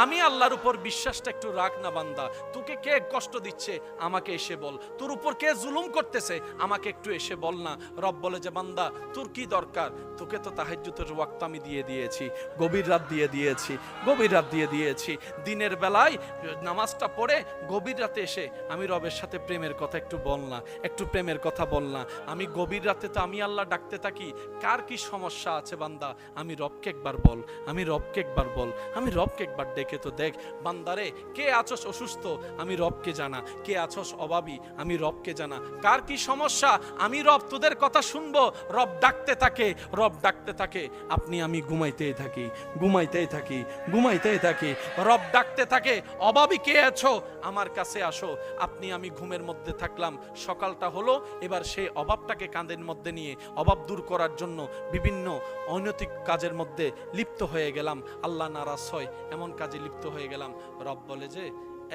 আমি আল্লাহর উপর বিশ্বাসটা একটু রাখ না বান্দা। তোকে কে কষ্ট দিচ্ছে? আমাকে এসে বল। তোর উপর কে জুলুম করতেছে? আমাকে একটু এসে বল না। রব বলে যে, বান্দা, তোর কি দরকার? তোকে তো তাহাজ্জুদের ওয়াক্ত আমি দিয়ে দিয়েছি। গভীর রাত দিয়ে দিয়েছি। গভীর রাত দিয়ে দিয়েছি। দিনের বেলায় নামাজটা পড়ে গভীর রাতে এসে আমি রবের সাথে প্রেমের কথা একটু বল না। একটু প্রেমের কথা বল না। আমি গভীর রাতে তো আমি আল্লাহ ডাকতে থাকি। কার কি সমস্যা আছে বান্দা? আমি রবকে একবার বল। আমি রবকে একবার বল। আমি রবকে একবার ডেকে তো দেখ, বান্দারে, কে আছস অসুস্থ? আমি রবকে জানা। কে আছস অভাবী? আমি রবকে জানা। কার কি সমস্যা? আমি রব, তোদের কথা শুনব। রব ডাকতে থাকে, রব ডাকতে থাকে। আপনি, আমি ঘুমাইতেই থাকি ঘুমাইতেই থাকি ঘুমাইতেই থাকি। রব ডাকতে থাকে, অভাবী কে আছো? আমার কাছে আসো। আপনি, আমি ঘুমের মধ্যে থাকলাম। সকালটা হলো, এবার সেই অভাবটাকে কাঁধের মধ্যে নিয়ে, অভাব দূর করার জন্য বিভিন্ন অনৈতিক কাজের মধ্যে লিপ্ত হয়ে গেলাম। আল্লাহ নারাজ হয়, এমন কাজে লিপ্ত হয়ে গেলাম। রব বলে যে,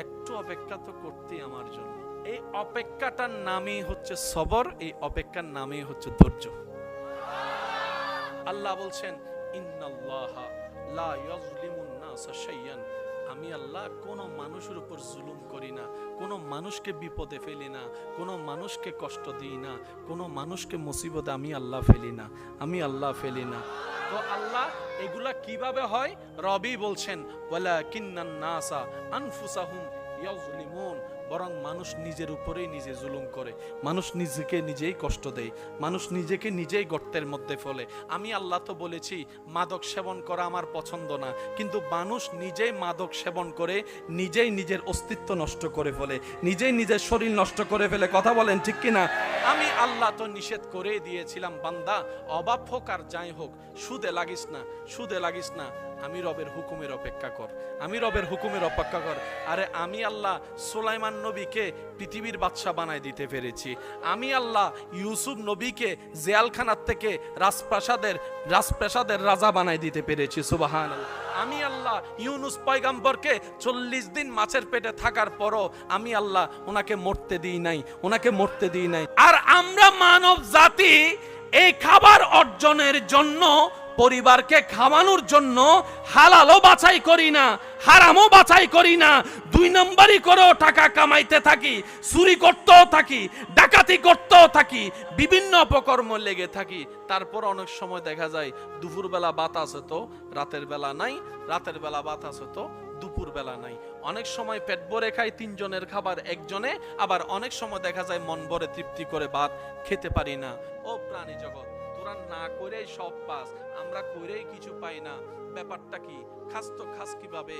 একটু অপেক্ষা তো করতেই আমার জন্য। এই অপেক্ষাটার নামই হচ্ছে সবর, এই অপেক্ষার নামই হচ্ছে ধৈর্য। আল্লাহ বলছেন, ইন্নাল্লাহা লা ইয়াজলিমুন নাসা শাইয়ান আমি আল্লাহ কোন মানুষের উপর জুলুম করি না, কোন মানুষকে বিপদে ফেলি না, কোন মানুষকে কষ্ট দিই না, কোন মানুষকে মুসিবতে আমি আল্লাহ ফেলি না, আমি আল্লাহ ফেলি না। তো আল্লাহ এগুলা কীভাবে হয়? রবি বলছেন ওয়ালা কিন্নান নাসা আনফুসাহুম ইয়াজলিমুন বরং মানুষ নিজের উপরেই নিজে জুলুম করে। মানুষ নিজেকে নিজেই কষ্ট দেয়। মানুষ নিজেকে নিজেই গর্তের মধ্যে ফলে। আমি আল্লাহ তো বলেছি, মাদক সেবন করা আমার পছন্দ না। কিন্তু মানুষ নিজেই মাদক সেবন করে, নিজেই নিজের অস্তিত্ব নষ্ট করে ফেলে। নিজেই নিজের শরীর নষ্ট করে ফেলে। কথা বলেন ঠিক কি না আমি আল্লাহ তো নিষেধ করে দিয়েছিলাম, বান্দা অভাব হোক আর যাই হোক, সুদে লাগিস না, সুদে লাগিস না। আমি রবের হুকুমের অপেক্ষা কর। আমি রবের হুকুমের অপেক্ষা কর। আরে আমি আল্লাহ সুলাইমান নবীকে পৃথিবীর বাদশা বানায় দিতে পেরেছি। আমি আল্লাহ ইউসুফ নবীকে জেয়ালখানার থেকে রাজপ্রাসাদের রাজপ্রাসাদের রাজা বানায় দিতে পেরেছি সুবাহান আমি আল্লাহ ইউনুস পয়গাম্বরকে চল্লিশ দিন মাছের পেটে থাকার পরও আমি আল্লাহ ওনাকে মরতে দিই নাই, ওনাকে মরতে দিই নাই। আর আমরা মানব জাতি এই খাবার অর্জনের জন্য পরিবারকে খাওয়ানোর জন্য হালালও বাছাই করি না, হারামও বাছাই করি না। দুই নম্বরই করেও টাকা কামাইতে থাকি, চুরি করতেও থাকি, ডাকাতি করতেও থাকি, বিভিন্ন অপকর্ম লেগে থাকি। তারপর অনেক সময় দেখা যায়, দুপুরবেলা বাত আছে তো রাতের বেলা নাই, রাতের বেলা বাত আছে তো দুপুর বেলা নাই। অনেক সময় পেট ভরে খাই, তিনজনের খাবার একজনে, আবার অনেক সময় দেখা যায় মন ভরে তৃপ্তি করে ভাত খেতে পারি না। ও প্রাণী জগৎ। তোরা না করেই সব পাস, আমরা করেই কিছু পাই না। ব্যাপারটা কি? খাস তো খাস কীভাবে?